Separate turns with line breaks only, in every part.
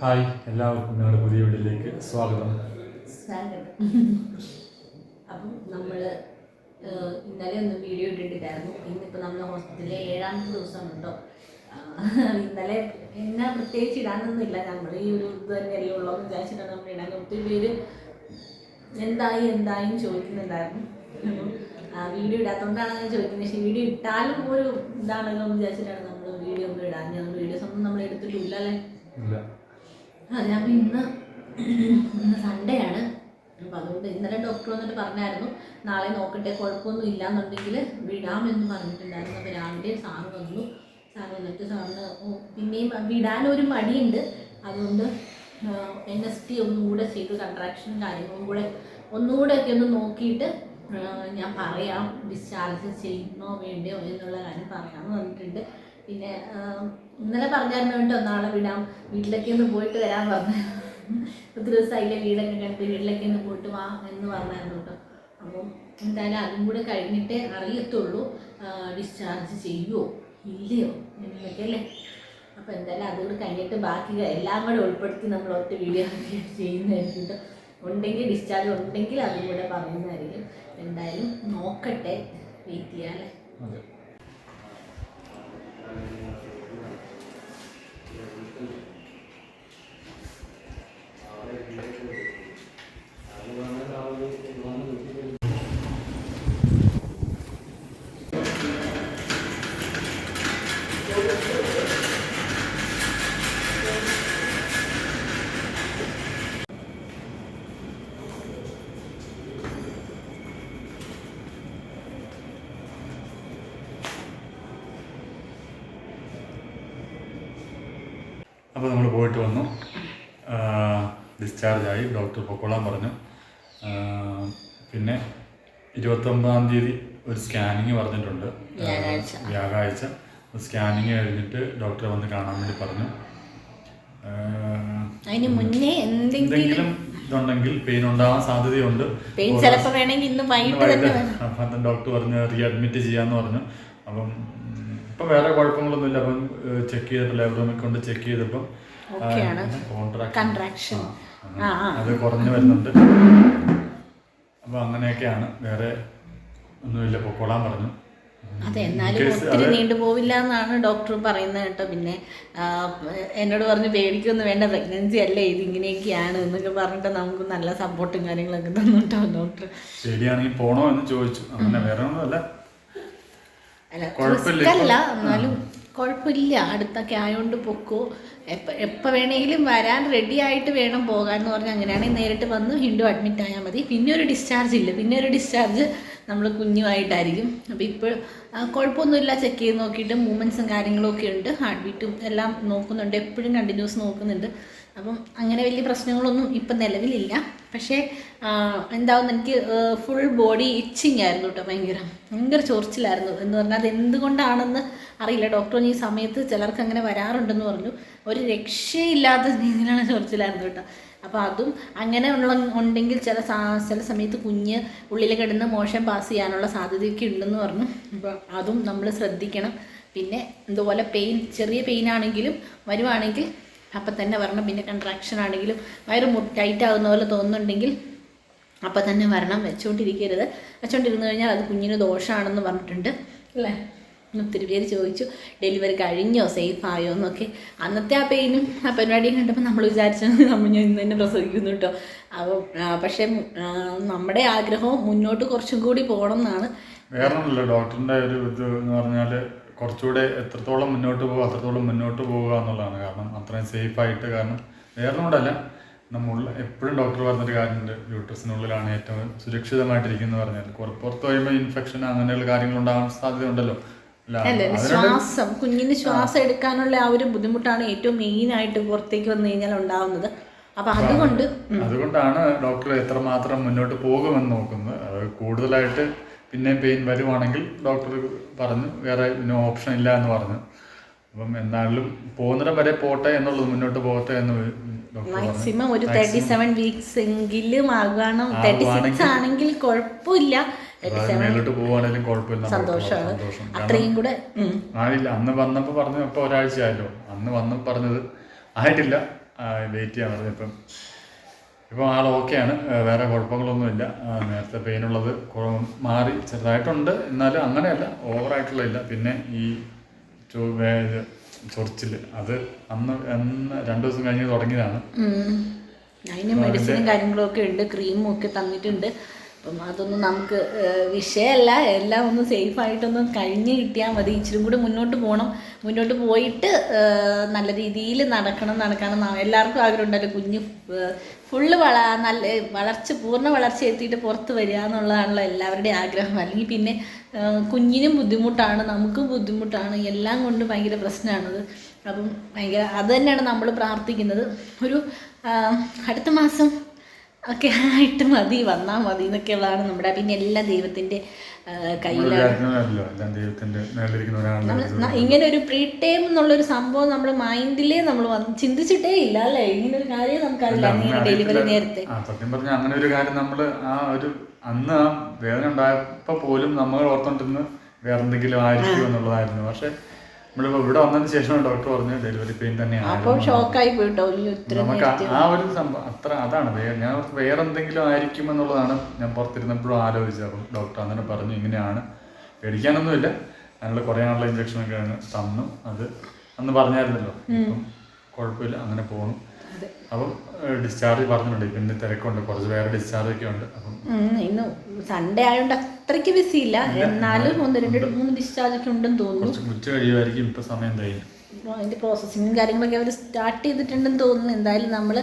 Hi എല്ലാവർക്കും ഞങ്ങളുടെ പുതിയ വീട്ടിലേക്ക് സ്വാഗതം.
അപ്പം നമ്മൾ ഇന്നലെ ഒന്ന് വീഡിയോ ഇട്ടിട്ടില്ലായിരുന്നു ഇന്നിപ്പോൾ നമ്മൾ ഹോസ്പിറ്റലിലെ ഏഴാമത്തെ ദിവസം ഉണ്ടോ ഇന്നലെ എന്നാ പ്രത്യേകിച്ച് ഇടാനൊന്നുമില്ല. നമ്മൾ ഈ ഒരു ഇത് തന്നെയല്ലേ ഉള്ളൂ എന്ന് വിചാരിച്ചിട്ടാണ് നമ്മൾ ഇടാൻ. ഒത്തിരി പേര് എന്തായി എന്തായും ചോദിക്കുന്നുണ്ടായിരുന്നു. വീഡിയോ ഇടാത്തതുകൊണ്ടാണ് ഞാൻ ചോദിക്കുന്നത്. പക്ഷേ വീഡിയോ ഇട്ടാലും ഒരു ഇതാണല്ലോ എന്ന് വിചാരിച്ചിട്ടാണ് നമ്മൾ വീഡിയോ ഒന്നും ഇടാൻ വീഡിയോസ് ഒന്നും നമ്മൾ എടുത്തിട്ടില്ല അല്ലേ അതെ അപ്പം ഇന്ന് ഇന്ന് സൺഡേ ആണ്. അപ്പം അതുകൊണ്ട് ഇന്നലെ ഡോക്ടർ വന്നിട്ട് പറഞ്ഞായിരുന്നു നാളെ നോക്കട്ടെ കുഴപ്പമൊന്നും ഇല്ലാന്നുണ്ടെങ്കിൽ വിടാമെന്ന് പറഞ്ഞിട്ടുണ്ടായിരുന്നു. അപ്പോൾ രാവിലെ സാറ് വന്നു. സാറ് വന്നിട്ട് സാറിന് പിന്നെയും വിടാനൊരു മടിയുണ്ട്. അതുകൊണ്ട് എൻ എസ് ടി ഒന്നും കൂടെ ചെയ്ത് കൺട്രാക്ഷനും കാര്യങ്ങളും കൂടെ ഒന്നുകൂടെ ഒക്കെ ഒന്ന് നോക്കിയിട്ട് ഞാൻ പറയാം ഡിസ്ചാർജ് ചെയ്യണോ വേണ്ടയോ എന്നുള്ള കാര്യം പറയാമെന്ന് പറഞ്ഞിട്ടുണ്ട്. പിന്നെ ഇന്നലെ പറഞ്ഞായിരുന്നു കേട്ടോ നാളെ വിടാം വീട്ടിലൊക്കെ ഒന്ന് പോയിട്ട് വരാൻ പറഞ്ഞു. ഒത്തിരി ദിവസമായില്ലേ വീടൊക്കെ കണ്ടിട്ട് വീട്ടിലൊക്കെ ഒന്ന് പോയിട്ട് വാ എന്ന് പറഞ്ഞായിരുന്നു കേട്ടോ. അപ്പം എന്തായാലും അതും കൂടെ കഴിഞ്ഞിട്ടേ അറിയത്തുള്ളൂ ഡിസ്ചാർജ് ചെയ്യുമോ ഇല്ലയോ എന്നൊക്കെ അല്ലേ? അപ്പോൾ എന്തായാലും അതുകൂടെ കഴിഞ്ഞിട്ട് ബാക്കി എല്ലാം കൂടെ ഉൾപ്പെടുത്തി നമ്മൾ ഒറ്റ വീഡിയോ ചെയ്യുന്നതായിരിക്കും ഉണ്ടെങ്കിൽ ഡിസ്ചാർജ് ഉണ്ടെങ്കിൽ അതും കൂടെ പറയുന്നതായിരിക്കും. എന്തായാലും നോക്കട്ടെ വെയിറ്റ് ചെയ്യാം അല്ലേ
അതെ അപ്പോൾ നമ്മൾ പോയിട്ട് വന്നു. ഡിസ്ചാർജായി ഡോക്ടർ പൊക്കോളാൻ പറഞ്ഞു. പിന്നെ ഇരുപത്തൊമ്പതാം തീയതി ഒരു സ്കാനിങ് പറഞ്ഞിട്ടുണ്ട്.
വ്യാഴാഴ്ച.
സ്കാനിങ് കഴിഞ്ഞിട്ട് ഡോക്ടറെ വന്ന് കാണാൻ വേണ്ടി പറഞ്ഞു. ആ,
അതിന് മുന്നേ എന്തെങ്കിലും
ഇതുണ്ടെങ്കിൽ പെയിൻ ഉണ്ടാവാൻ സാധ്യതയുണ്ട്. ഡോക്ടർ പറഞ്ഞു റീ അഡ്മിറ്റ് ചെയ്യാന്ന് പറഞ്ഞു. അപ്പം ഇപ്പം വേറെ കുഴപ്പങ്ങളൊന്നുമില്ല. അപ്പം ചെക്ക് ചെയ്തിട്ട് ലൈബ്രറി കൊണ്ട് ചെക്ക് ചെയ്തപ്പം
കോൺട്രാക്ഷൻ.
അത് കുറഞ്ഞു വരുന്നുണ്ട്. അപ്പം അങ്ങനെയൊക്കെയാണ്. വേറെ ഒന്നുമില്ല. പൊക്കോളാൻ പറഞ്ഞു.
അതെ എന്നാലും ഒത്തിരി
നീണ്ടു
പോവില്ല എന്നാണ് ഡോക്ടർ പറയുന്നത് കേട്ടോ. പിന്നെ എന്നോട് പറഞ്ഞു പേടിക്കൊന്നും വേണ്ട. പ്രഗ്നൻസി അല്ലേ? ഇത് ഇങ്ങനെയൊക്കെയാണ് എന്നൊക്കെ പറഞ്ഞിട്ട് നമുക്ക് നല്ല സപ്പോർട്ടും കാര്യങ്ങളൊക്കെ തന്നിട്ടോ ഡോക്ടർ
ശരിയാണെങ്കിൽ പോണോ എന്ന് ചോദിച്ചു. അങ്ങനെ വേറെ ഒന്നുമല്ല
അല്ല എന്നാലും കുഴപ്പമില്ല. അടുത്തൊക്കെ ആയതുകൊണ്ട് പൊക്കോ. എപ്പോൾ എപ്പോൾ വേണമെങ്കിലും വരാൻ റെഡി ആയിട്ട് വേണം പോകാൻ എന്ന് പറഞ്ഞാൽ അങ്ങനെയാണെങ്കിൽ നേരിട്ട് വന്ന് വീണ്ടും അഡ്മിറ്റ് ആയാൽ മതി. പിന്നെ ഒരു ഡിസ്ചാർജ് ഇല്ല. പിന്നെ ഒരു ഡിസ്ചാർജ് നമ്മൾ കുഞ്ഞുമായിട്ടായിരിക്കും. അപ്പോൾ ഇപ്പോൾ കുഴപ്പമൊന്നുമില്ല. ചെക്ക് ചെയ്ത് നോക്കിയിട്ട് മൂവ്മെന്റ്സും കാര്യങ്ങളൊക്കെ ഉണ്ട്. ഹാർട്ട് ബീറ്റും എല്ലാം നോക്കുന്നുണ്ട്. എപ്പോഴും കണ്ടിന്യൂസ് നോക്കുന്നുണ്ട്. അപ്പം അങ്ങനെ വലിയ പ്രശ്നങ്ങളൊന്നും ഇപ്പം നിലവിലില്ല. പക്ഷേ എന്താവും എനിക്ക് ഫുൾ ബോഡി ഇച്ചിങ് ആയിരുന്നു കേട്ടോ ഭയങ്കര. ഭയങ്കര ചൊറിച്ചിലായിരുന്നു. എന്ന് പറഞ്ഞാൽ അത് എന്തുകൊണ്ടാണെന്ന് അറിയില്ല. ഡോക്ടർ ഈ സമയത്ത് ചിലർക്ക് അങ്ങനെ വരാറുണ്ടെന്ന് പറഞ്ഞു. ഒരു രക്ഷയില്ലാത്ത രീതിയിലാണ് ചൊറിച്ചിലായിരുന്നു കേട്ടോ. അപ്പോൾ അതും അങ്ങനെ ഉള്ള ഉണ്ടെങ്കിൽ ചില ചില സമയത്ത് കുഞ്ഞ് ഉള്ളിൽ കിടന്ന് മോശം പാസ് ചെയ്യാനുള്ള സാധ്യതയൊക്കെ ഉണ്ടെന്ന് പറഞ്ഞു. അപ്പോൾ അതും നമ്മൾ ശ്രദ്ധിക്കണം. പിന്നെ ഇതുപോലെ പെയിൻ ചെറിയ പെയിൻ ആണെങ്കിലും വരുവാണെങ്കിൽ അപ്പം തന്നെ വരണം. പിന്നെ കൺട്രാക്ഷൻ ആണെങ്കിലും വയറ് ടൈറ്റ് ആകുന്ന പോലെ തോന്നുന്നുണ്ടെങ്കിൽ അപ്പം തന്നെ വരണം. വെച്ചുകൊണ്ടിരിക്കരുത് വെച്ചുകൊണ്ടിരുന്ന് കഴിഞ്ഞാൽ അത് കുഞ്ഞിന് ദോഷമാണെന്ന് പറഞ്ഞിട്ടുണ്ട്. അല്ലേ? ഒത്തിരി പേര് ചോദിച്ചു ഡെലിവറി കഴിഞ്ഞോ? സേഫ് ആയോ? എന്നൊക്കെ. അന്നത്തെ ആ പെയിനും ആ പരിപാടിയും കണ്ടപ്പോൾ നമ്മൾ വിചാരിച്ചു നമ്മൾ ഞാൻ ഇന്ന് തന്നെ പ്രസവിക്കുന്നു കേട്ടോ അപ്പോൾ പക്ഷേ നമ്മുടെ ആഗ്രഹവും മുന്നോട്ട് കുറച്ചും കൂടി പോകണം എന്നാണ്.
വേറെ ഡോക്ടറിന്റെ ഒരു ഇത് എന്ന് പറഞ്ഞാൽ കുറച്ചുകൂടെ എത്രത്തോളം മുന്നോട്ട് പോകുക അത്രത്തോളം മുന്നോട്ട് പോവുക എന്നുള്ളതാണ്. കാരണം അത്രയും സേഫ് ആയിട്ട് കാരണം വേറെ കൊണ്ടല്ല നമ്മൾ എപ്പോഴും ഡോക്ടർ പറഞ്ഞൊരു കാര്യമുണ്ട്. യൂട്രസിനുള്ളിലാണ് ഏറ്റവും സുരക്ഷിതമായിട്ടിരിക്കുന്നത് പറഞ്ഞാൽ പുറത്ത് കഴിയുമ്പോൾ ഇൻഫെക്ഷൻ അങ്ങനെയുള്ള കാര്യങ്ങൾ ഉണ്ടാകാൻ
സാധ്യത
ഉണ്ടല്ലോ
ശ്വാസം കുഞ്ഞിന് ശ്വാസം എടുക്കാനുള്ള ആ ഒരു ബുദ്ധിമുട്ടാണ് ഏറ്റവും മെയിൻ ആയിട്ട് പുറത്തേക്ക് വന്നു കഴിഞ്ഞാൽ ഉണ്ടാവുന്നത്. അപ്പൊ അതുകൊണ്ട്
അതുകൊണ്ടാണ് ഡോക്ടർ എത്രമാത്രം മുന്നോട്ട് പോകുമെന്ന് നോക്കുന്നത്. അത് കൂടുതലായിട്ട് പിന്നെ പെയിൻ വരുവാണെങ്കിൽ ഡോക്ടർ പറഞ്ഞു വേറെ പിന്നെ ഓപ്ഷൻ ഇല്ല എന്ന് പറഞ്ഞു. അപ്പം എന്നാലും പോകുന്നിടം വരെ പോട്ടെ എന്നുള്ളത് മുന്നോട്ട് പോകട്ടെ എന്ന്
മാക്സിമം ഒരു തേർട്ടി സെവൻ വീക്സ് എങ്കിലും ആകണം തേർട്ടി സിക്സ് ആണെങ്കിൽ കുഴപ്പമില്ല.
അതായത് മേലോട്ട് പോവാണെങ്കിലും കുഴപ്പമില്ല നമുക്ക്
സന്തോഷമാണ്. അത്രയും കൂടെ.
ആയില്ല അന്ന് വന്നപ്പോൾ പറഞ്ഞു ഇപ്പോൾ ഒരാഴ്ച ആയല്ലോ അന്ന് വന്ന് പറഞ്ഞത് ആയിട്ടില്ല. വെയിറ്റ് ചെയ്യാൻ പറഞ്ഞു ഇപ്പം ഇപ്പോൾ ആൾ ഓക്കെയാണ് വേറെ കുഴപ്പങ്ങളൊന്നുമില്ല. നേരത്തെ പെയിനുള്ളത് മാറി ചെറുതായിട്ടുണ്ട്. എന്നാലും അങ്ങനെയല്ല ഓവറായിട്ടുള്ളതില്ല പിന്നെ ഈ ചൊറിച്ചിൽ ചൊറിച്ചിൽ അത് അന്ന് അന്ന് രണ്ടു ദിവസം കഴിഞ്ഞ് തുടങ്ങിയതാണ്.
അതിന് മെഡിസിനും കാര്യങ്ങളും ഒക്കെ ഉണ്ട് ക്രീമും ഒക്കെ തന്നിട്ടുണ്ട്. അപ്പം അതൊന്നും നമുക്ക് വിഷയമല്ല. എല്ലാം ഒന്ന് സേഫ് ആയിട്ടൊന്ന് കഴിഞ്ഞ് കിട്ടിയാൽ മതി. ഇച്ചിരി കൂടി മുന്നോട്ട് പോകണം മുന്നോട്ട് പോയിട്ട് നല്ല രീതിയിൽ നടക്കണം നടക്കണം എല്ലാവർക്കും ആഗ്രഹം ഉണ്ടല്ലോ കുഞ്ഞ് ഫുള്ള് വള നല്ല വളർച്ച പൂർണ വളർച്ച എത്തിയിട്ട് പുറത്ത് വരിക എന്നുള്ളതാണല്ലോ എല്ലാവരുടെയും ആഗ്രഹം. അല്ലെങ്കിൽ പിന്നെ കുഞ്ഞിനും ബുദ്ധിമുട്ടാണ് നമുക്കും ബുദ്ധിമുട്ടാണ് എല്ലാം കൊണ്ട് ഭയങ്കര പ്രശ്നമാണത്. അപ്പം ഭയങ്കര അത് തന്നെയാണ് നമ്മൾ പ്രാർത്ഥിക്കുന്നത്. ഒരു അടുത്ത മാസം ഒക്കെ ആയിട്ട് മതി വന്നാൽ മതി എന്നൊക്കെയുള്ളതാണ് നമ്മുടെ പിന്നെ എല്ലാ
ദൈവത്തിന്റെ
കയ്യിലാണ്. ഇങ്ങനെ ഒരു പ്രീ ടൈം എന്നുള്ളൊരു സംഭവം നമ്മുടെ മൈൻഡിലേ നമ്മൾ ചിന്തിച്ചിട്ടേ ഇല്ല അല്ലേ? ഇങ്ങനെ ഒരു കാര്യം നമുക്കറിയില്ല ഇങ്ങനെ ഡെലിവറി നേരത്തെ.
സത്യം പറഞ്ഞാൽ അങ്ങനെ ഒരു കാര്യം നമ്മൾ ആ ഒരു അന്ന് ആ വേദന ഉണ്ടായപ്പോൾ പോലും നമ്മൾ ഓർത്തോണ്ടിരുന്ന് വേറെന്തെങ്കിലും ആയിരിക്കും എന്നുള്ളതായിരുന്നു പക്ഷെ നമ്മളിപ്പോൾ ഇവിടെ വന്നതിന് ശേഷം ഡോക്ടർ പറഞ്ഞു ഡെലിവറി പെയിൻ തന്നെയാണ്. നമുക്ക് ആ- ഒരു സംഭവം അത്ര അതാണ്. ഞാൻ വേറെ എന്തെങ്കിലും ആയിരിക്കും എന്നുള്ളതാണ് ഞാൻ പുറത്തിരുന്നപ്പോഴും ആലോചിച്ചത്. അപ്പം ഡോക്ടർ അങ്ങനെ പറഞ്ഞു ഇങ്ങനെയാണ്. പേടിക്കാനൊന്നുമില്ല. അതിനുള്ള കുറേ നാളുള്ള ഇഞ്ചക്ഷനൊക്കെ തന്നു. അത് അന്ന് പറഞ്ഞായിരുന്നല്ലോ. ഇപ്പം കുഴപ്പമില്ല. അങ്ങനെ പോകണം അപ്പം ഡിസ്ചാർജ് പറഞ്ഞിട്ടുണ്ട്. പിന്നെ തിരക്കുണ്ട്. കുറച്ച് വേറെ ഡിസ്ചാർജ് ഒക്കെ ഉണ്ട്. അപ്പം
ഇന്ന് സൺഡേ ആയതുകൊണ്ട് അത്രയ്ക്ക് ബിസി ഇല്ല. എന്നാലും ഒന്ന് രണ്ട് മൂന്ന് ഡിസ്ചാർജ് ഒക്കെ ഉണ്ടെന്ന് തോന്നുന്നു.
ഉച്ച കഴിയുമായിരിക്കും. ഇപ്പൊ സമയം കഴിഞ്ഞു
അതിന്റെ അതിന്റെ പ്രോസസ്സിങ്ങും കാര്യങ്ങളൊക്കെ അവർ സ്റ്റാർട്ട് ചെയ്തിട്ടുണ്ടെന്ന് തോന്നുന്നു. എന്തായാലും നമ്മൾ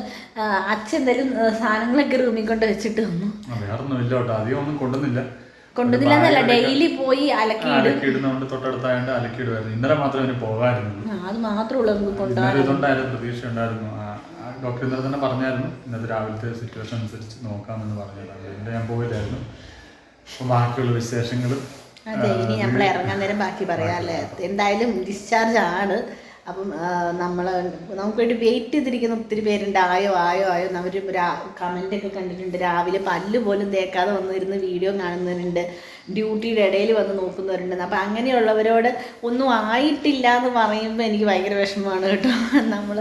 അച്ഛൻ എന്തായാലും സാധനങ്ങളൊക്കെ റൂമിൽ കൊണ്ട് വെച്ചിട്ട് വന്നു.
അധികം ഒന്നും കൊണ്ടുവന്നില്ല.
കൊണ്ടുവന്നില്ല എന്നല്ല ഡെയിലി പോയി അലക്കി
അലക്കി ഇടുന്നതുകൊണ്ട് തൊട്ടടുത്തായതുകൊണ്ട് അലക്കി ഇടുമായിരുന്നു ഇന്നലെ മാത്രമേ
പോകാറുള്ളൂ അത് മാത്രമേ ഉള്ളൂ നമുക്ക് കൊണ്ടുപോകാൻ.
ഇന്നലെ പ്രതീക്ഷ ഉണ്ടായിരുന്നു ഡോക്ടർ ഇന്നലെ തന്നെ പറഞ്ഞായിരുന്നു. ഇന്നത്തെ രാവിലത്തെ സിറ്റുവേഷൻ അനുസരിച്ച് നോക്കാമെന്ന് പറഞ്ഞതാണ്. അതുകൊണ്ട് ഞാൻ പോയില്ലായിരുന്നു. അപ്പോൾ ബാക്കിയുള്ള വിശേഷങ്ങൾ
അതെ ഇനി നമ്മൾ ഇറങ്ങാൻ നേരം ബാക്കി പറയാം അല്ലേ? എന്തായാലും ഡിസ്ചാർജ് ആണ്. അപ്പം നമ്മൾ നമുക്ക് വേണ്ടി വെയിറ്റ് ചെയ്തിരിക്കുന്ന ഒത്തിരി പേരുണ്ട്. ആയോ ആയോ ആയോ അവർ കമന്റ് ഒക്കെ കണ്ടിട്ടുണ്ട്. രാവിലെ പല്ല് പോലും തേക്കാതെ വന്നിരുന്ന് വീഡിയോ കാണുന്നവരുണ്ട്. ഡ്യൂട്ടിയുടെ ഇടയിൽ വന്ന് നോക്കുന്നവരുണ്ട്. അപ്പം അങ്ങനെയുള്ളവരോട് ഒന്നും ആയിട്ടില്ല എന്ന് പറയുമ്പോൾ എനിക്ക് ഭയങ്കര വിഷമമാണ് കേട്ടോ. നമ്മൾ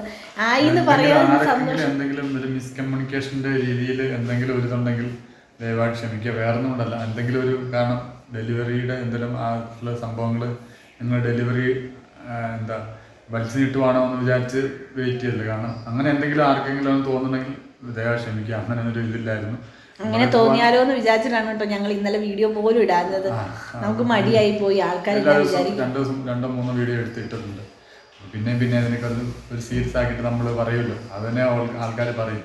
ആയി എന്ന് പറയാൻ സന്തോഷം.
എന്തെങ്കിലും ഒരു മിസ്കമ്മ്യൂണിക്കേഷന്റെ രീതിയിൽ എന്തെങ്കിലും ഒരു ഇതുണ്ടെങ്കിൽ ദയവായി ക്ഷമിക്കുക. വേറെ ഒന്നും കൊണ്ടല്ല എന്തെങ്കിലും ഒരു കാരണം ഡെലിവറിയുടെ എന്തെങ്കിലും ആയിട്ടുള്ള സംഭവങ്ങൾ നിങ്ങൾ ഡെലിവറി എന്താ വലിച്ചു കിട്ടുവാണോ എന്ന് വിചാരിച്ച് വെയിറ്റ് ചെയ്തില്ല കാരണം അങ്ങനെ എന്തെങ്കിലും ആർക്കെങ്കിലും തോന്നുന്നെങ്കിൽ ദയാ ക്ഷമിക്കുക. അങ്ങനെ ഒരു ഇതില്ലായിരുന്നു.
അങ്ങനെ തോന്നിയാലോ എന്ന് വിചാരിച്ചിട്ടാണ് കേട്ടോ ഞങ്ങൾ ഇന്നലെ വീഡിയോ പോലും ഇടാഞ്ഞത്. നമുക്ക് മടിയായി പോയി
ആൾക്കാർ ദിവസം രണ്ടോ മൂന്നോ വീഡിയോ എടുത്തിട്ടുണ്ട് പിന്നെ പിന്നെ അതിനൊക്കെ ഒരു സീരിയസ് ആക്കിയിട്ട് നമ്മൾ പറയുമല്ലോ. അത് തന്നെ ആൾക്കാർ പറയും.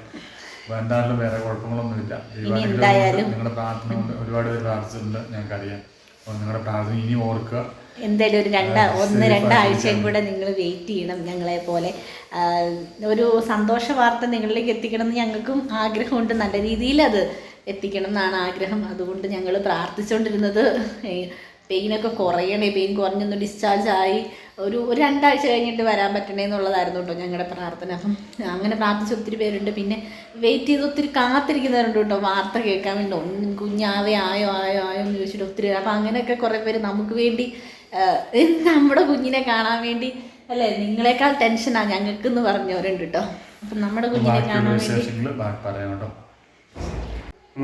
അപ്പോൾ എന്തായാലും വേറെ കുഴപ്പങ്ങളൊന്നുമില്ല. നിങ്ങളുടെ പ്രാർത്ഥന കൊണ്ട് ഒരുപാട് പേര് പ്രാർത്ഥിച്ചിട്ടുണ്ട്. ഞങ്ങൾക്കറിയാം. അപ്പോൾ നിങ്ങളുടെ പ്രാർത്ഥന ഇനി ഓർക്കുക.
എന്തായാലും ഒരു രണ്ട് ഒന്ന് രണ്ടാഴ്ചയും കൂടെ നിങ്ങൾ വെയിറ്റ് ചെയ്യണം ഞങ്ങളെ പോലെ. ഒരു സന്തോഷ വാർത്ത നിങ്ങളിലേക്ക് എത്തിക്കണം എന്ന് ഞങ്ങൾക്കും ആഗ്രഹമുണ്ട്. നല്ല രീതിയിൽ അത് എത്തിക്കണം എന്നാണ് ആഗ്രഹം. അതുകൊണ്ട് ഞങ്ങൾ പ്രാർത്ഥിച്ചുകൊണ്ടിരുന്നത് പെയിനൊക്കെ കുറയണേ. പെയിൻ കുറഞ്ഞൊന്ന് ഡിസ്ചാർജ് ആയി. ഒരു ഒരു രണ്ടാഴ്ച കഴിഞ്ഞിട്ട് വരാൻ പറ്റണേ എന്നുള്ളതായിരുന്നു കേട്ടോ ഞങ്ങളുടെ പ്രാർത്ഥന. അപ്പം അങ്ങനെ പ്രാർത്ഥിച്ച ഒത്തിരി പേരുണ്ട്. പിന്നെ വെയിറ്റ് ചെയ്ത് ഒത്തിരി കാത്തിരിക്കുന്നവരുണ്ട് കേട്ടോ. വാർത്ത കേൾക്കാൻ വേണ്ടി ഒന്നും കുഞ്ഞാവേ ആയോ ആയോ ആയോ എന്ന് ചോദിച്ചിട്ട് ഒത്തിരി അപ്പം അങ്ങനെയൊക്കെ കുറേ പേര് നമുക്ക് വേണ്ടി നമ്മുടെ കുഞ്ഞിനെ കാണാൻ വേണ്ടി അല്ലേ? നിങ്ങളെക്കാൾ ടെൻഷനാ ഞങ്ങൾക്ക് എന്ന് പറഞ്ഞവരുണ്ട് കേട്ടോ. അപ്പം നമ്മുടെ കുഞ്ഞിനെ കാണാൻ വേണ്ടി
വിശേഷങ്ങൾ പറയാം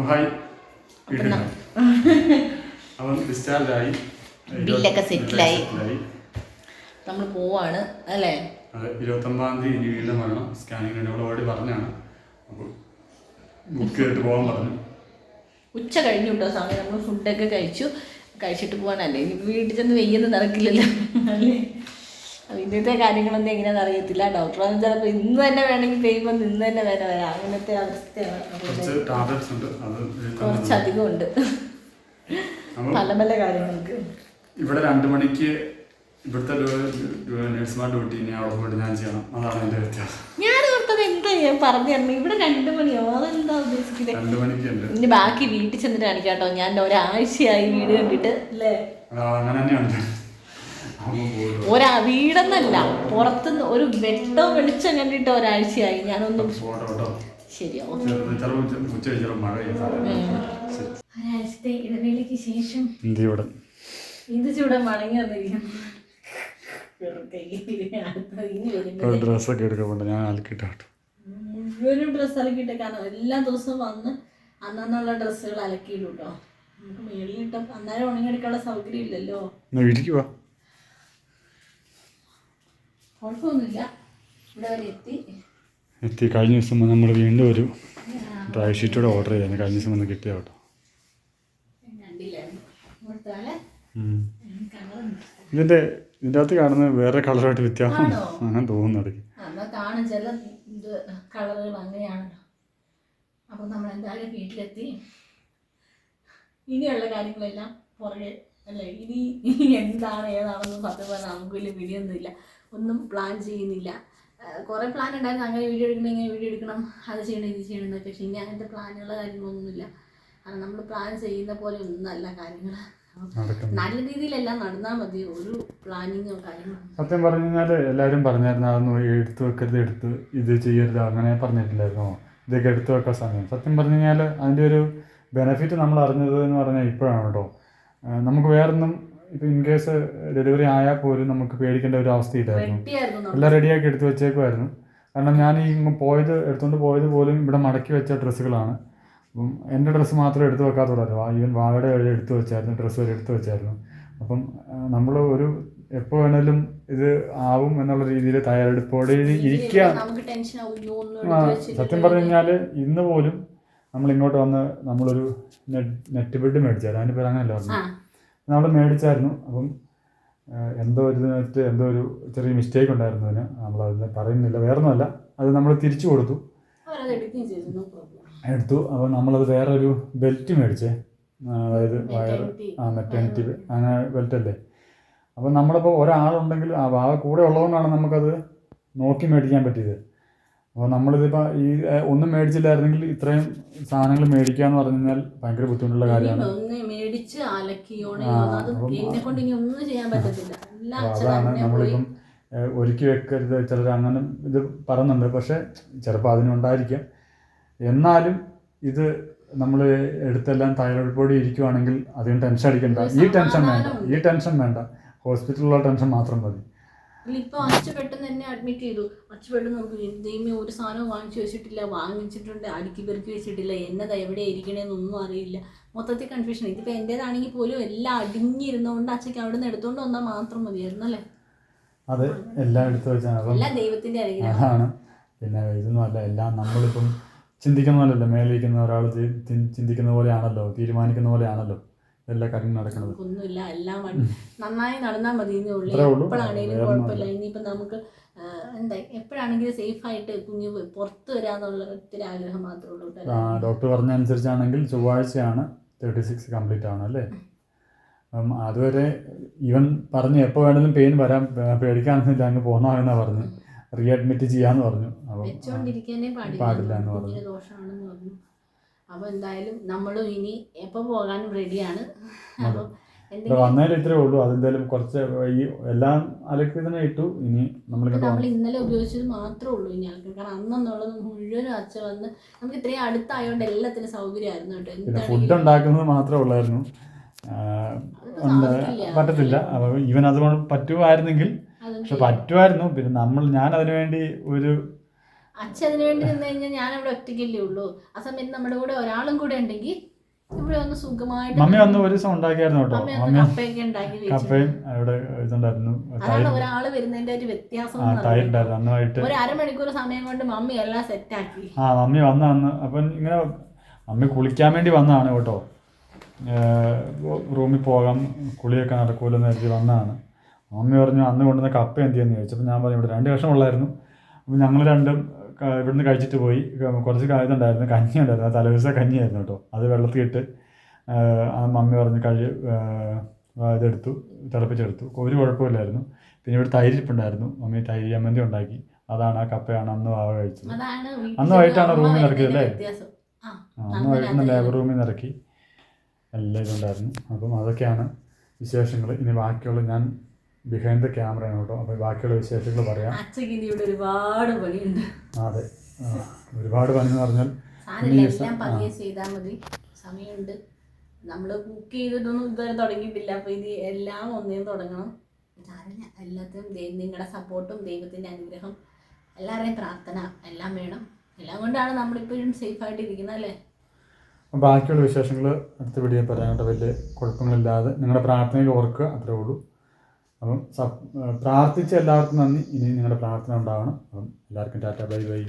ഹായ് അവൻ ഡിസ്ചാർജ് ആയി.
ബില്ലൊക്കെ സെറ്റിലായി. നമ്മൾ പോവാണ് അല്ലേ?
അതെ ഇരുപത്തൊമ്പതാം തീയതി ഇനി വീണ്ടും വരണം ഇവിടെ ഓൾറെഡി പറഞ്ഞാണ് ബുക്ക് ചെയ്തിട്ട് പോകാൻ പറഞ്ഞു.
ഉച്ച കഴിഞ്ഞു കേട്ടോ സമയം നമ്മൾ ഫുഡൊക്കെ കഴിച്ചു. കഴിച്ചിട്ട് പോകാനല്ലേ ഇനി വീട്ടിൽ ചെന്ന് വെയ്യെന്ന് നടക്കില്ലല്ലോ അല്ലേ? ഇന്നത്തെ കാര്യങ്ങളൊന്നും എങ്ങനെയാണെന്ന് അറിയത്തില്ല. ഡോക്ടർ ചിലപ്പോൾ ഇന്ന് തന്നെ വേണമെങ്കിൽ പെയ്യുമ്പോൾ ഇന്ന് തന്നെ വേറെ വരാം. അങ്ങനത്തെ അവസ്ഥയാണ്. കുറച്ചധികം ഉണ്ട്. പല പല കാര്യങ്ങൾക്ക്.
ഇവിടെ രണ്ടു മണിക്ക് ഇവിടുത്തെ നഴ്സുമാർ ഡ്യൂട്ടി ഇനി അവിടെ പോയിട്ട് ഞാൻ ചെയ്യണം. അതാണ് എന്റെ വ്യത്യാസം.
ഞാൻ ഓർത്തത് എന്താ ഞാൻ പറഞ്ഞു തരണം ഇവിടെ രണ്ട് മണിയോ? അതെന്താ ഉദ്ദേശിക്കുന്നത്
രണ്ട് മണിക്ക് ഉണ്ട്
ഇനി ബാക്കി വീട്ടിൽ ചെന്നിട്ട് കാണിക്കാം കേട്ടോ ഞാൻ ഒരാഴ്ചയായി വീട് കണ്ടിട്ട് അല്ലേ?
അത് അങ്ങനെ തന്നെയുണ്ട്. അപ്പോൾ പോലും
ഒരാ വീടെന്നല്ല പുറത്തുനിന്ന് ഒരു വെട്ടോ വെളിച്ചം കണ്ടിട്ട് ഒരാഴ്ചയായി. ഞാനൊന്നും ഒരാഴ്ചത്തെ ഇടവേളയ്ക്ക് ശേഷം ഇത് ചൂടെ മടങ്ങി വന്നിരിക്കുന്നു.
ഡ്രസ്സൊക്കെ എടുക്കാൻ പോണ്ട് ഞാൻ അലക്കിട്ടാട്ടു
മുഴുവനും ഡ്രസ്സ് കാരണം എല്ലാ ദിവസവും വന്ന് അന്നുള്ള ഡ്രസ്സുകൾ അലക്കിയിടും കേട്ടോ നമുക്ക് മേളിലിട്ട് അന്നേരം ഉണങ്ങിയെടുക്കാനുള്ള സൗകര്യം ഇല്ലല്ലോ. കുഴപ്പമൊന്നുമില്ല. ഇവിടെ വരെ എത്തി.
എത്തി. കഴിഞ്ഞ ദിവസം നമ്മൾ വീണ്ടും ഒരു ഡ്രൈ ഷീറ്റോടെ ഓർഡർ ചെയ്തായിരുന്നു കഴിഞ്ഞ ദിവസം വന്ന് കിട്ടിയ കേട്ടോ ഇതിന്റെ ഇതിന്റെ അകത്ത് കാണുന്നത് വേറെ കളറായിട്ട് വ്യത്യാസം? അങ്ങനെ തോന്നുന്നു ഇടയ്ക്ക്.
കാണും. ചില കളറുകൾ അങ്ങനെയാണല്ലോ. അപ്പം നമ്മൾ എന്തായാലും വീട്ടിലെത്തി. ഇനിയുള്ള കാര്യങ്ങളെല്ലാം പുറകെ അല്ലേ ഇനി എന്താണ് ഏതാണെന്ന് സത്യം പറഞ്ഞാൽ നമുക്ക് വലിയ പിടിയൊന്നുമില്ല. ഒന്നും പ്ലാൻ ചെയ്യുന്നില്ല. കുറേ പ്ലാൻ ഉണ്ടായിരുന്നു. അങ്ങനെ വീഡിയോ എടുക്കണം ഇങ്ങനെ വീഡിയോ എടുക്കണം. അത് ചെയ്യണം ഇത് ചെയ്യണം എന്നൊക്കെ. പക്ഷേ ഇനി അങ്ങനത്തെ പ്ലാനുകളോ കാര്യങ്ങളൊന്നുമില്ല. കാരണം നമ്മൾ പ്ലാൻ ചെയ്യുന്ന പോലെ ഒന്നല്ല കാര്യങ്ങൾ നല്ല രീതിയിലെല്ലാം നടന്നാൽ മതി. ഒരു പ്ലാനിങ്ങോ കാര്യങ്ങളോ
സത്യം പറഞ്ഞു കഴിഞ്ഞാൽ എല്ലാവരും പറഞ്ഞായിരുന്നു അതൊന്നും എടുത്തു വെക്കരുത് എടുത്ത് ഇത് ചെയ്യരുത് അങ്ങനെ പറഞ്ഞിട്ടില്ലായിരുന്നോ ഇതൊക്കെ എടുത്തു വെക്കാൻ സമയം. സത്യം പറഞ്ഞു കഴിഞ്ഞാൽ അതിന്റെ ഒരു ബെനിഫിറ്റ് നമ്മൾ അറിഞ്ഞത് എന്ന് പറഞ്ഞാൽ ഇപ്പോഴാണ് കേട്ടോ നമുക്ക് വേറൊന്നും ഇപ്പം ഇൻ കേസ് ഡെലിവറി ആയാൽ പോലും നമുക്ക് പേടിക്കേണ്ട ഒരു അവസ്ഥയില്ലായിരുന്നു. എല്ലാം റെഡിയാക്കി എടുത്തു വെച്ചേക്കുമായിരുന്നു കാരണം ഞാൻ ഈ പോയത് എടുത്തുകൊണ്ട് പോയത് പോലും ഇവിടെ മടക്കി വെച്ച ഡ്രസ്സുകളാണ്. അപ്പം എന്റെ ഡ്രസ്സ് മാത്രം എടുത്തു വെക്കാത്തുള്ളൂ ഈവൻ വാവയുടെ വരെ എടുത്തു വെച്ചായിരുന്നു ഡ്രസ്സ് വരെ എടുത്തു വെച്ചായിരുന്നു. അപ്പം നമ്മൾ ഒരു എപ്പോൾ വേണേലും ഇത് ആവും എന്നുള്ള രീതിയിൽ തയ്യാറെടുപ്പോടെ ഇരിക്കുക സത്യം പറഞ്ഞു കഴിഞ്ഞാൽ ഇന്ന് പോലും നമ്മൾ ഇങ്ങോട്ട് വന്ന് നമ്മളൊരു നെറ്റ് നെറ്റ് ബെഡ് മേടിച്ചായിരുന്നു അതിന്റെ പേര് അങ്ങനെയല്ല പറഞ്ഞു നമ്മൾ മേടിച്ചായിരുന്നു. അപ്പം എന്തോ ഒരു നെറ്റ് എന്തോ ഒരു ചെറിയ മിസ്റ്റേക്ക് ഉണ്ടായിരുന്നു അതിന്. നമ്മളത് പറയുന്നില്ല. വേറൊന്നുമല്ല. അത് നമ്മൾ തിരിച്ചു കൊടുത്തു. എടുത്തു. അപ്പോൾ നമ്മളത് വേറൊരു ബെൽറ്റ് മേടിച്ചേ. അതായത് വയർ ആ മെറ്റേണിറ്റി അങ്ങനെ ബെൽറ്റ് അല്ലേ? അപ്പോൾ നമ്മളിപ്പോൾ ഒരാളുണ്ടെങ്കിൽ ആ വാ കൂടെ ഉള്ളതുകൊണ്ടാണ് നമുക്കത് നോക്കി മേടിക്കാൻ പറ്റിയത്. അപ്പോൾ നമ്മളിതിപ്പോൾ ഈ ഒന്നും മേടിച്ചില്ലായിരുന്നെങ്കിൽ ഇത്രയും സാധനങ്ങൾ മേടിക്കുക എന്ന് പറഞ്ഞു കഴിഞ്ഞാൽ ഭയങ്കര ബുദ്ധിമുട്ടുള്ള കാര്യമാണ്. അതാണ് നമ്മളിപ്പം ഒരുക്കി വെക്കരുത് ചിലർ അങ്ങനെ ഇത് പറയുന്നുണ്ട്. പക്ഷേ ചിലപ്പോൾ അതിനുണ്ടായിരിക്കാം എന്നാലും ഇത് നമ്മൾ എടുത്തെല്ലാം തയ്യാറെടുപ്പോടെ ഇരിക്കുവാണെങ്കിൽ അധികം ടെൻഷൻ അടിക്കണ്ട. ഈ ടെൻഷൻ വേണ്ട. ഈ ടെൻഷൻ വേണ്ട. ഹോസ്പിറ്റലിലുള്ള ടെൻഷൻ മാത്രം മതി.
ഇപ്പൊ അച്ഛ പെട്ടെന്ന് തന്നെ അഡ്മിറ്റ് ചെയ്തു. അച്ഛ പെട്ടെന്ന് നമുക്ക് ദൈവമേ ഒരു സാധനവും വാങ്ങിച്ചു വെച്ചിട്ടില്ല വാങ്ങിച്ചിട്ടുണ്ട് അടുക്കി പെറുക്കി വെച്ചിട്ടില്ല. എന്നതാ എവിടെ ഇരിക്കണേന്നൊന്നും അറിയില്ല. മൊത്തത്തിൽ കൺഫ്യൂഷൻ ഇതിപ്പോ എന്റെതാണെങ്കിൽ പോലും എല്ലാം അടിഞ്ഞിരുന്നോണ്ട് അച്ഛക്ക് അവിടെ നിന്ന് എടുത്തോണ്ട് വന്നാൽ മാത്രം മതിയായിരുന്നു അല്ലേ?
അതെ എല്ലാം എടുത്തു അപ്പം
എല്ലാം ദൈവത്തിന്റെ
അതാണ്. പിന്നെ ഇതൊന്നും അല്ല. എല്ലാം നമ്മളിപ്പം ചിന്തിക്കുന്ന പോലല്ലേ മേലിരിക്കുന്ന ഒരാൾ ചിന്തിക്കുന്ന പോലെയാണല്ലോ തീരുമാനിക്കുന്ന പോലെയാണല്ലോ എല്ലാ കാര്യങ്ങളും നടക്കുന്നത്.
ഒന്നുമില്ല എല്ലാം നന്നായി നടന്നാൽ മതി. എപ്പോഴാണെങ്കിലും കുഴപ്പമില്ല. ഇനിയിപ്പോ നമുക്ക് എന്താ എപ്പോഴാണെങ്കിലും സേഫ് ആയിട്ട് കുഞ്ഞ് പുറത്ത് വരാന്നുള്ള ഒത്തിരി ആഗ്രഹം മാത്രമേ ഉള്ളൂ
ഡോക്ടർ പറഞ്ഞ അനുസരിച്ചാണെങ്കിൽ ചൊവ്വാഴ്ചയാണ് തേർട്ടി സിക്സ് കംപ്ലീറ്റ് ആവണം അല്ലേ? അപ്പം അതുവരെ ഇവൻ പറഞ്ഞു എപ്പോൾ വേണമെങ്കിലും പെയിൻ വരാൻ പേടിക്കാനൊന്നുമില്ല അങ്ങ് പോകണമെന്നാണ് പറഞ്ഞു. റീഅഡ്മിറ്റ് ചെയ്യാന്ന് പറഞ്ഞു. പാടില്ല. എന്ന് പറഞ്ഞു.
അപ്പൊ എന്തായാലും നമ്മളും ഇനി എപ്പോ പോകാനും റെഡിയാണ് അപ്പം
വന്നതിൽ ഇത്രേ ഉള്ളൂ. അതെന്തായാലും കുറച്ച് ഈ എല്ലാം അലക്കി തന്നെ ഇട്ടു. ഇനി
നമ്മൾ ഇന്നലെ ഉപയോഗിച്ചത് മാത്രമേ ഉള്ളൂ ഇനി അലക്കി കാരണം അന്നെന്നുള്ളത് മുഴുവൻ അച്ഛ വന്ന് നമുക്ക് ഇത്രയും അടുത്തായതുകൊണ്ട് എല്ലാത്തിനും സൗകര്യമായിരുന്നു കേട്ടോ.
ഫുഡ് ഉണ്ടാക്കുന്നത് മാത്രമേ ഉള്ളായിരുന്നു. പറ്റത്തില്ല. അപ്പോൾ ഇവൻ അത് പറ്റുമായിരുന്നെങ്കിൽ പക്ഷെ പറ്റുമായിരുന്നു പിന്നെ നമ്മൾ ഞാൻ അതിനു വേണ്ടി ഒരു
അച്ഛൻ അതിനു വേണ്ടി നിന്ന് കഴിഞ്ഞാൽ ഞാൻ അവിടെ ഒറ്റയ്ക്കല്ലേ ഉള്ളൂ. ആ സമയത്ത് നമ്മുടെ കൂടെ ഒരാളും കൂടെ ഉണ്ടെങ്കിൽ ഇവിടെ ഒന്ന് സുഖമായിട്ട്
മമ്മി വന്ന് ഒരു ദിവസം ഉണ്ടാക്കിയായിരുന്നു കേട്ടോ. മമ്മി
കപ്പയൊക്കെ ഉണ്ടാക്കി
കപ്പയും അവിടെ ഇതുണ്ടായിരുന്നു.
അതാണ് ഒരാൾ വരുന്നതിന്റെ ഒരു വ്യത്യാസം
അന്നുമായിട്ട്
ഒരു അരമണിക്കൂർ സമയം കൊണ്ട് മമ്മി എല്ലാം സെറ്റാക്കി
ആ മമ്മി വന്ന അന്ന് അപ്പം ഇങ്ങനെ മമ്മി കുളിക്കാൻ വേണ്ടി വന്നതാണ് കേട്ടോ. റൂമിൽ പോകാം കുളിയൊക്കെ നടക്കൂലെന്ന് കരുതി വന്നതാണ്. മമ്മി പറഞ്ഞു അന്ന് കൊണ്ടുവന്ന കപ്പ എന്ത് ചെയ്യുമെന്ന് ചോദിച്ചപ്പോൾ ഞാൻ പറഞ്ഞു ഇവിടെ രണ്ട് കഷ്ണമുള്ളായിരുന്നു അപ്പം ഞങ്ങൾ രണ്ടും ഇവിടുന്ന് കഴിച്ചിട്ട് പോയി. കുറച്ച് ഇതുണ്ടായിരുന്നു കഞ്ഞി ഉണ്ടായിരുന്നു. തലേദിവസം തലേദിവസം കഞ്ഞിയായിരുന്നു കേട്ടോ. അത് വെള്ളത്തിലിട്ട് ആ മമ്മി പറഞ്ഞ് കഴി ഇതെടുത്തു തിളപ്പിച്ചെടുത്തു. ഒരു കുഴപ്പമില്ലായിരുന്നു. പിന്നെ ഇവിടെ തൈരിപ്പുണ്ടായിരുന്നു മമ്മി തൈര് ചമ്മന്തി ഉണ്ടാക്കി. അതാണ് ആ കപ്പയാണ് അന്ന് വാവ കഴിച്ചത് അന്ന് വൈകിട്ടാണ് റൂമിൽ നിറക്കിയത് അല്ലേ? അന്ന് വൈകിട്ട് ലേബർ റൂമിൽ നിറക്കി എല്ലാം ഇതുണ്ടായിരുന്നു. അപ്പം അതൊക്കെയാണ് വിശേഷങ്ങൾ. ഇനി ബാക്കിയുള്ള ഞാൻ ബിഹൈൻഡ് ദ ക്യാമറയാണ് കേട്ടോ. അപ്പോൾ ബാക്കിയുള്ള വിശേഷങ്ങൾ പറയാം.
അച്ഛക്ക് ഇനി ഇവിടെ ഒരുപാട് പണിയുണ്ട്.
അതെ. ഒരുപാട് പണി എന്ന് പറഞ്ഞാൽ
എല്ലാം. പതിയെ ചെയ്താൽ മതി. സമയമുണ്ട്. നമ്മൾ കുക്ക് ചെയ്തിട്ടൊന്നും ഇതുവരെ തുടങ്ങിയിട്ടില്ല. അപ്പോൾ ഇത് എല്ലാം ഒന്നേം തുടങ്ങണം. സാരമില്ല എല്ലാത്തിനും നിങ്ങളുടെ സപ്പോർട്ടും ദൈവത്തിന്റെ അനുഗ്രഹം. എല്ലാവരുടെയും പ്രാർത്ഥന എല്ലാം വേണം. എല്ലാം കൊണ്ടാണ് നമ്മളിപ്പോഴും സേഫായിട്ട് ഇരിക്കുന്നത് അല്ലേ?
ബാക്കിയുള്ള വിശേഷങ്ങൾ അടുത്ത വീഡിയോ പറയാനായിട്ട് വലിയ കുഴപ്പങ്ങളില്ലാതെ. നിങ്ങളുടെ പ്രാർത്ഥനയിൽ ഓർക്കുക അത്രേ ഉള്ളൂ. അപ്പം പ്രാർത്ഥിച്ച എല്ലാവർക്കും നന്ദി. ഇനി നിങ്ങളുടെ പ്രാർത്ഥന ഉണ്ടാവണം. അപ്പം എല്ലാവർക്കും ടാറ്റ ബൈ ബൈ.